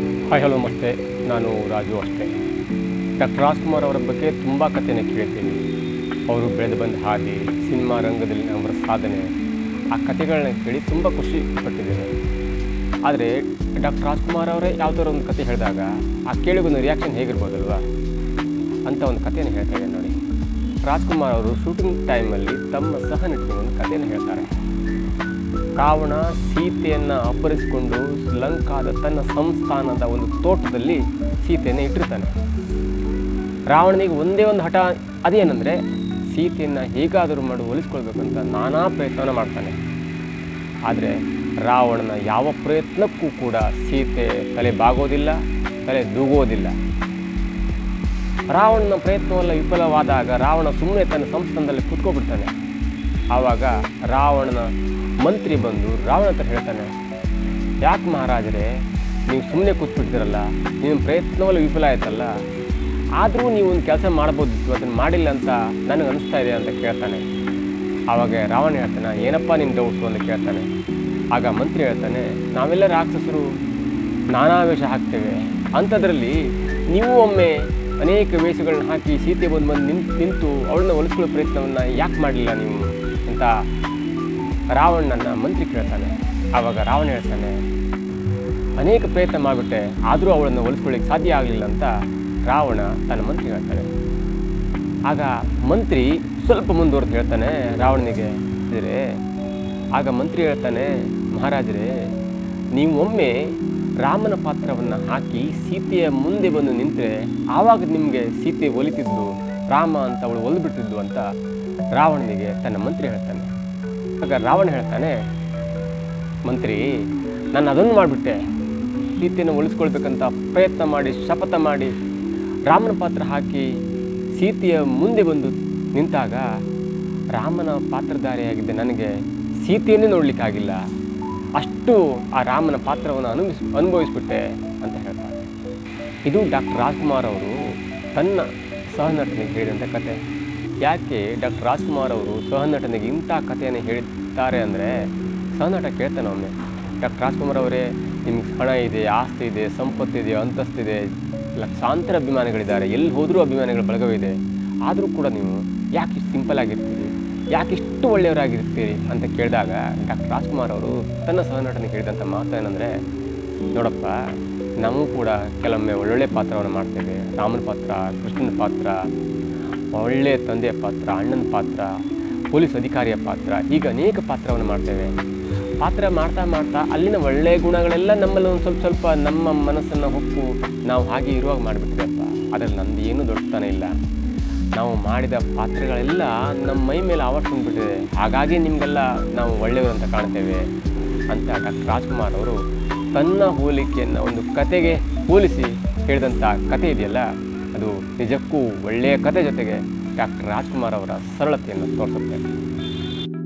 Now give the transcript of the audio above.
Hi, hello ಮತ್ತೆ ನಾನು ರಾಜು ಅಷ್ಟೇ. ಡಾಕ್ಟರ್ ರಾಜ್ಕುಮಾರ್ ಅವರ ಬಗ್ಗೆ ತುಂಬ ಕಥೆನ ಕೇಳ್ತೀನಿ. ಅವರು ಬೆಳೆದು ಬಂದ ಹಾದಿ ಸಿನಿಮಾ ರಂಗದಲ್ಲಿ ಅವರ ಸಾಧನೆ. ಆ ಕಥೆಗಳನ್ನ ಕೇಳಿ ತುಂಬ ಖುಷಿ ಪಟ್ಟಿದ್ದೇನೆ. ಆದರೆ ಡಾಕ್ಟರ್ ರಾಜ್ಕುಮಾರ್ ಅವರೇ ಯಾವುದಾದ್ರು ಒಂದು ಕತೆ ಹೇಳಿದಾಗ ಆ ಕೇಳಿಗೊಂದು ರಿಯಾಕ್ಷನ್ ಹೇಗಿರ್ಬೋದಲ್ವಾ? ಅಂತ ಒಂದು ಕಥೆಯನ್ನು ಹೇಳ್ತಾ ಇದ್ದೇನೆ ನೋಡಿ. ರಾಜ್ಕುಮಾರ್ ಅವರು ಶೂಟಿಂಗ್ ಟೈಮಲ್ಲಿ ತಮ್ಮ ಸಹ ಒಂದು ಕಥೆಯನ್ನು ಹೇಳ್ತಾರೆ. ರಾವಣ ಸೀತೆಯನ್ನು ಅಪಹರಿಸಿಕೊಂಡು ಲಂಕಾದ ತನ್ನ ಸಂಸ್ಥಾನದ ಒಂದು ತೋಟದಲ್ಲಿ ಸೀತೆಯನ್ನು ಇಟ್ಟಿರ್ತಾನೆ. ರಾವಣನಿಗೆ ಒಂದೇ ಒಂದು ಹಠ ಅದೇನೆಂದರೆ ಸೀತೆಯನ್ನು ಹೇಗಾದರೂ ಮಾಡಿ ಒಲಿಸ್ಕೊಳ್ಬೇಕಂತ ನಾನಾ ಪ್ರಯತ್ನವನ್ನು ಮಾಡ್ತಾನೆ. ಆದರೆ ರಾವಣನ ಯಾವ ಪ್ರಯತ್ನಕ್ಕೂ ಕೂಡ ಸೀತೆ ತಲೆ ಬಾಗೋದಿಲ್ಲ, ತಲೆ ದೂಗೋದಿಲ್ಲ. ರಾವಣನ ಪ್ರಯತ್ನವೆಲ್ಲ ವಿಫಲವಾದಾಗ ರಾವಣ ಸುಮ್ಮನೆ ತನ್ನ ಸಂಸ್ಥಾನದಲ್ಲಿ ಕುತ್ಕೊಬಿಡ್ತಾನೆ ಆವಾಗ ರಾವಣನ ಮಂತ್ರಿ ಬಂದು ರಾವಣ ಹತ್ರ ಹೇಳ್ತಾನೆ, ಯಾಕೆ ಮಹಾರಾಜರೇ, ನೀವು ಸುಮ್ಮನೆ ಕೂತ್ಬಿಡ್ತೀರಲ್ಲ, ನಿಮ್ಮ ಪ್ರಯತ್ನವಲ್ಲ ವಿಫಲ ಆಯ್ತಲ್ಲ, ಆದರೂ ನೀವು ಒಂದು ಕೆಲಸ ಮಾಡ್ಬೋದಿತ್ತು ಅದನ್ನು ಮಾಡಿಲ್ಲ ಅಂತ ನನಗೆ ಅನಿಸ್ತಾ ಇದೆ ಅಂತ ಕೇಳ್ತಾನೆ. ಆವಾಗ ರಾವಣ ಹೇಳ್ತಾನೆ, ಏನಪ್ಪ ನಿಮ್ಮ ಡೌಟ್ಸು ಅಂತ ಕೇಳ್ತಾನೆ. ಆಗ ಮಂತ್ರಿ ಹೇಳ್ತಾನೆ, ನಾವೆಲ್ಲ ರಾಕ್ಷಸರು, ನಾನಾ ವೇಷ ಹಾಕ್ತೇವೆ. ಅಂಥದ್ರಲ್ಲಿ ನೀವು ಒಮ್ಮೆ ಅನೇಕ ವೇಷಗಳನ್ನ ಹಾಕಿ ಸೀತೆ ಬಂದು ಬಂದು ನಿಂತು ನಿಂತು ಅವಳನ್ನ ಒಲಿಸ್ಕೊಳ್ಳೋ ಪ್ರಯತ್ನವನ್ನು ಯಾಕೆ ಮಾಡಲಿಲ್ಲ ನೀವು? ಅಂತ ರಾವಣನ ಮಂತ್ರಿ ಕೇಳ್ತಾನೆ. ಆವಾಗ ರಾವಣ ಹೇಳ್ತಾನೆ, ಅನೇಕ ಪ್ರಯತ್ನ ಮಾಡಿಬಿಟ್ಟೆ, ಆದರೂ ಅವಳನ್ನು ಒಲಿಸ್ಕೊಳ್ಳಿಕ್ಕೆ ಸಾಧ್ಯ ಆಗಲಿಲ್ಲ ಅಂತ ರಾವಣ ತನ್ನ ಮಂತ್ರಿ ಹೇಳ್ತಾನೆ. ಆಗ ಮಂತ್ರಿ ಸ್ವಲ್ಪ ಮುಂದುವರೆದು ಹೇಳ್ತಾನೆ ರಾವಣನಿಗೆ, ಇದ್ರೆ, ಆಗ ಮಂತ್ರಿ ಹೇಳ್ತಾನೆ, ಮಹಾರಾಜರೇ, ನೀವು ಒಮ್ಮೆ ರಾಮನ ಪಾತ್ರವನ್ನು ಹಾಕಿ ಸೀತೆಯ ಮುಂದೆ ಬಂದು ನಿಂತರೆ, ಆವಾಗ ನಿಮಗೆ ಸೀತೆ ಒಲಿತಿದ್ದು ರಾಮ ಅಂತ ಅವಳು ಒಲಿಬಿಟ್ಟಿದ್ದು ಅಂತ ರಾವಣನಿಗೆ ತನ್ನ ಮಂತ್ರಿ ಹೇಳ್ತಾನೆ. ಆಗ ರಾವಣ ಹೇಳ್ತಾನೆ, ಮಂತ್ರಿ, ನಾನು ಅದನ್ನು ಮಾಡಿಬಿಟ್ಟೆ. ಸೀತೆಯನ್ನು ಉಳಿಸ್ಕೊಳ್ಬೇಕಂತ ಪ್ರಯತ್ನ ಮಾಡಿ, ಶಪಥ ಮಾಡಿ ರಾಮನ ಪಾತ್ರ ಹಾಕಿ ಸೀತೆಯ ಮುಂದೆ ಬಂದು ನಿಂತಾಗ ರಾಮನ ಪಾತ್ರಧಾರಿಯಾಗಿದ್ದ ನನಗೆ ಸೀತೆಯನ್ನೇ ನೋಡಲಿಕ್ಕಾಗಿಲ್ಲ. ಅಷ್ಟು ಆ ರಾಮನ ಪಾತ್ರವನ್ನು ಅನುಭವಿಸ್ ಅನುಭವಿಸ್ಬಿಟ್ಟೆ ಅಂತ ಹೇಳ್ತಾರೆ. ಇದು ಡಾಕ್ಟರ್ ರಾಜ್ಕುಮಾರ್ ಅವರು ತನ್ನ ಸಹನಟನೆ ಹೇಳಿದಂಥ ಕತೆ. ಯಾಕೆ ಡಾಕ್ಟರ್ ರಾಜ್ಕುಮಾರ್ ಅವರು ಸಹನಟನಿಗೆ ಇಂಥ ಕಥೆಯನ್ನು ಹೇಳಿದ್ದಾರೆ ಅಂದರೆ ಸಹನಟ ಕೇಳ್ತಾನೆ ಒಮ್ಮೆ. ಡಾಕ್ಟರ್ ರಾಜ್ಕುಮಾರ್ ಅವರೇ, ನಿಮ್ಗೆ ಹಣ ಇದೆ, ಆಸ್ತಿ ಇದೆ ಸಂಪತ್ತಿದೆ ಅಂತಸ್ತಿದೆ ಲಕ್ಷಾಂತರ ಅಭಿಮಾನಿಗಳಿದ್ದಾರೆ, ಎಲ್ಲಿ ಹೋದರೂ ಅಭಿಮಾನಿಗಳ ಬಳಗವಿದೆ ಆದರೂ ಕೂಡ ನೀವು ಯಾಕೆ ಇಷ್ಟು ಸಿಂಪಲ್ ಆಗಿರ್ತೀರಿ? ಯಾಕೆ ಇಷ್ಟು ಒಳ್ಳೆಯವರಾಗಿರ್ತೀರಿ ಅಂತ ಕೇಳಿದಾಗ ಡಾಕ್ಟರ್ ರಾಜ್ಕುಮಾರ್ ಅವರು ತನ್ನ ಸಹನಟನಿಗೆ ಹೇಳಿದಂಥ ಮಾತು ಏನಂದರೆ, ನೋಡಪ್ಪ, ನಾವು ಕೂಡ ಕೆಲವೊಮ್ಮೆ ಒಳ್ಳೊಳ್ಳೆ ಪಾತ್ರವನ್ನು ಮಾಡ್ತೇವೆ. ರಾಮನ ಪಾತ್ರ, ಕೃಷ್ಣನ ಪಾತ್ರ ಒಳ್ಳೆಯ ತಂದೆಯ ಪಾತ್ರ, ಅಣ್ಣನ ಪಾತ್ರ, ಪೊಲೀಸ್ ಅಧಿಕಾರಿಯ ಪಾತ್ರ ಈಗ ಅನೇಕ ಪಾತ್ರವನ್ನು ಮಾಡ್ತೇವೆ. ಪಾತ್ರ ಮಾಡ್ತಾ ಮಾಡ್ತಾ ಅಲ್ಲಿನ ಒಳ್ಳೆಯ ಗುಣಗಳೆಲ್ಲ ನಮ್ಮಲ್ಲಿ ಒಂದು ಸ್ವಲ್ಪ ಸ್ವಲ್ಪ ನಮ್ಮ ಮನಸ್ಸನ್ನು ಹೊಕ್ಕು ನಾವು ಹಾಗೆ ಇರುವಾಗ ಮಾಡಿಬಿಟ್ಟಿದೆಪ್ಪ ಅದರಲ್ಲಿ ನಂದು ಏನೂ ದೊಡ್ಡತನ ಇಲ್ಲ. ನಾವು ಮಾಡಿದ ಪಾತ್ರಗಳೆಲ್ಲ ನಮ್ಮ ಮೈ ಮೇಲೆ ಆವರ್ಸ್ಕೊಂಡ್ಬಿಟ್ಟಿದೆ ಹಾಗಾಗಿ ನಿಮಗೆಲ್ಲ ನಾವು ಒಳ್ಳೆಯವರು ಅಂತ ಕಾಣ್ತೇವೆ ಅಂತ ಡಾಕ್ಟರ್ ರಾಜ್ಕುಮಾರ್ ಅವರು ತನ್ನ ಹೋಲಿಕೆಯನ್ನು ಒಂದು ಕತೆಗೆ ಹೋಲಿಸಿ ಹೇಳಿದಂಥ ಕತೆ ಇದೆಯಲ್ಲ? ಅದು ನಿಜಕ್ಕೂ ಒಳ್ಳೆಯ ಕತೆ ಜೊತೆಗೆ ಡಾಕ್ಟರ್ ರಾಜ್ಕುಮಾರ್ ಅವರ ಸರಳತೆಯನ್ನು ತೋರಿಸುತ್ತೆ.